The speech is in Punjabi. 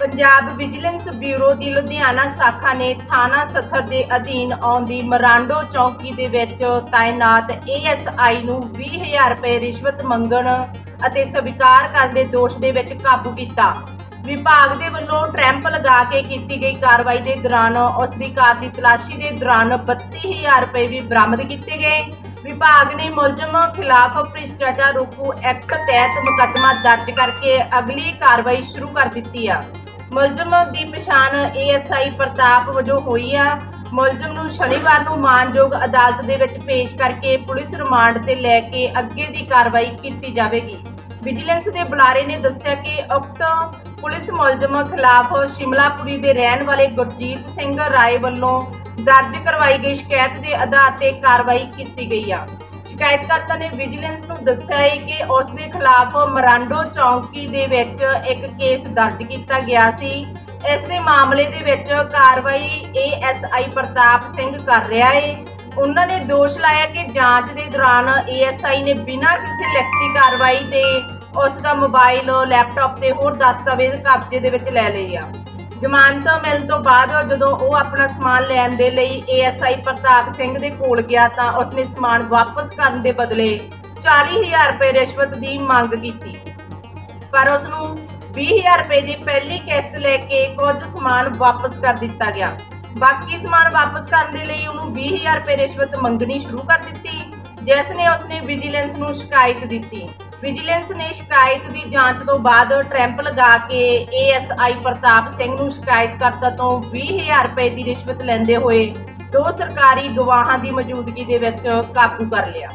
ਪੰਜਾਬ ਵਿਜੀਲੈਂਸ ਬਿਊਰੋ ਦੀ ਲੁਧਿਆਣਾ ਸ਼ਾਖਾ ਨੇ ਥਾਣਾ ਸਥਰ ਦੇ ਅਧੀਨ ਆਉਂਦੀ ਮਰਾਂਡੋ ਚੌਕੀ ਦੇ ਵਿੱਚ ਤਾਇਨਾਤ ਏਐਸਆਈ ਨੂੰ 20000 ਰੁਪਏ ਰਿਸ਼ਵਤ ਮੰਗਣ ਅਤੇ ਸਵੀਕਾਰ ਕਰਨ ਦੇ ਦੋਸ਼ ਦੇ ਵਿੱਚ ਕਾਬੂ ਕੀਤਾ। ਵਿਭਾਗ ਦੇ ਵੱਲੋਂ ਟਰੈਂਪ ਲਗਾ ਕੇ ਕੀਤੀ ਗਈ ਕਾਰਵਾਈ ਦੇ ਦੌਰਾਨ ਉਸ ਦੀ ਕਾਰ ਦੀ ਤਲਾਸ਼ੀ ਦੇ ਦੌਰਾਨ 32000 ਰੁਪਏ ਵੀ ਬਰਾਮਦ ਕੀਤੇ ਗਏ। ਵਿਭਾਗ ਨੇ ਮੁਲਜ਼ਮ ਖਿਲਾਫ ਭ੍ਰਿਸ਼ਟਾਚਾਰ ਰੋਕੂ ਐਕਟ ਤਹਿਤ ਮੁਕੱਦਮਾ ਦਰਜ ਕਰਕੇ ਅਗਲੀ ਕਾਰਵਾਈ ਸ਼ੁਰੂ ਕਰ ਦਿੱਤੀ ਆ। ਮੁਲਜ਼ਮ ਦੀ ਪਛਾਣ ਏਐਸਆਈ ਪ੍ਰਤਾਪ ਵਜੋਂ ਹੋਈ ਆ। ਮੁਲਜ਼ਮ ਨੂੰ ਸ਼ਨੀਵਾਰ ਨੂੰ ਮਾਨਯੋਗ ਅਦਾਲਤ ਦੇ ਵਿੱਚ ਪੇਸ਼ ਕਰਕੇ ਪੁਲਿਸ ਰਿਮਾਂਡ ਤੇ ਲੈ ਕੇ ਅੱਗੇ ਦੀ ਕਾਰਵਾਈ ਕੀਤੀ ਜਾਵੇਗੀ। ਵਿਜੀਲੈਂਸ ਦੇ ਬੁਲਾਰੇ ਨੇ ਦੱਸਿਆ ਕਿ ਉਕਤ ਪੁਲਿਸ ਮੁਲਜ਼ਮ ਖਿਲਾਫ ਸ਼ਿਮਲਾਪੁਰੀ ਦੇ ਰਹਿਣ ਵਾਲੇ ਗੁਰਜੀਤ ਸਿੰਘ ਰਾਏ ਵੱਲੋਂ ਦਰਜ ਕਰਵਾਈ ਗਈ ਸ਼ਿਕਾਇਤ ਦੇ ਆਧਾਰ ਤੇ ਕਾਰਵਾਈ ਕੀਤੀ ਗਈ ਆ। ਸ਼ਿਕਾਇਤਕਰਤਾ ਨੇ ਵਿਜੀਲੈਂਸ ਨੂੰ ਦੱਸਿਆ ਹੈ ਕਿ ਉਸ ਦੇ ਖਿਲਾਫ ਮਰਾਂਡੋ ਚੌਂਕੀ ਦੇ ਵਿੱਚ ਇੱਕ ਕੇਸ ਦਰਜ ਕੀਤਾ ਗਿਆ ਸੀ। ਇਸ ਦੇ ਮਾਮਲੇ ਦੇ ਵਿੱਚ ਕਾਰਵਾਈ ਏਐਸਆਈ ਪ੍ਰਤਾਪ ਸਿੰਘ ਕਰ ਰਿਹਾ ਹੈ। ਉਹਨਾਂ ਨੇ ਦੋਸ਼ ਲਾਇਆ ਕਿ ਜਾਂਚ ਦੇ ਦੌਰਾਨ ਏਐਸਆਈ ਨੇ ਬਿਨਾਂ ਕਿਸੇ ਲਿਖਤੀ ਕਾਰਵਾਈ ਦੇ ਉਸ ਦਾ ਮੋਬਾਈਲ, ਲੈਪਟਾਪ ਤੇ ਹੋਰ ਦਸਤਾਵੇਜ਼ ਕਬਜ਼ੇ ਦੇ ਵਿੱਚ ਲੈ ਲਏ ਆ। ਜ਼ਮਾਨਤ ਮਿਲਣ ਤੋਂ ਬਾਅਦ ਜਦੋਂ ਉਹ ਆਪਣਾ ਸਮਾਨ ਲੈਣ ਦੇ ਲਈ ਏਐਸਆਈ ਪ੍ਰਤਾਪ ਸਿੰਘ ਦੇ ਕੋਲ ਗਿਆ ਤਾਂ ਉਸਨੇ ਸਮਾਨ ਵਾਪਸ ਕਰਨ ਦੇ ਬਦਲੇ 40000 ਰੁਪਏ ਰਿਸ਼ਵਤ ਦੀ ਮੰਗ ਕੀਤੀ। ਪਰ ਉਸ ਨੂੰ 20000 ਰੁਪਏ ਦੀ ਪਹਿਲੀ ਕਿਸ਼ਤ ਲੈ ਕੇ ਕੁਝ ਸਮਾਨ ਵਾਪਸ ਕਰ ਦਿੱਤਾ ਗਿਆ। ਬਾਕੀ ਸਮਾਨ ਵਾਪਸ ਕਰਨ ਦੇ ਲਈ ਉਹਨੂੰ 20000 ਰੁਪਏ ਰਿਸ਼ਵਤ ਮੰਗਣੀ ਸ਼ੁਰੂ ਕਰ ਦਿੱਤੀ, ਜਿਸ ਨੇ ਉਸਨੇ ਵਿਜੀਲੈਂਸ ਨੂੰ ਸ਼ਿਕਾਇਤ ਦਿੱਤੀ। ਵਿਜੀਲੈਂਸ ਨੇ ਸ਼ਿਕਾਇਤ ਦੀ ਜਾਂਚ ਤੋਂ ਬਾਅਦ ਟਰੈਂਪ ਲਗਾ ਕੇ ਏਐਸਆਈ ਪ੍ਰਤਾਪ ਸਿੰਘ ਨੂੰ ਸ਼ਿਕਾਇਤਕਰਤਾ ਤੋਂ 20000 ਰੁਪਏ ਦੀ ਰਿਸ਼ਵਤ ਲੈਂਦੇ ਹੋਏ ਦੋ ਸਰਕਾਰੀ ਗਵਾਹਾਂ ਦੀ ਮੌਜੂਦਗੀ ਦੇ ਵਿੱਚ ਕਾਬੂ ਕਰ ਲਿਆ।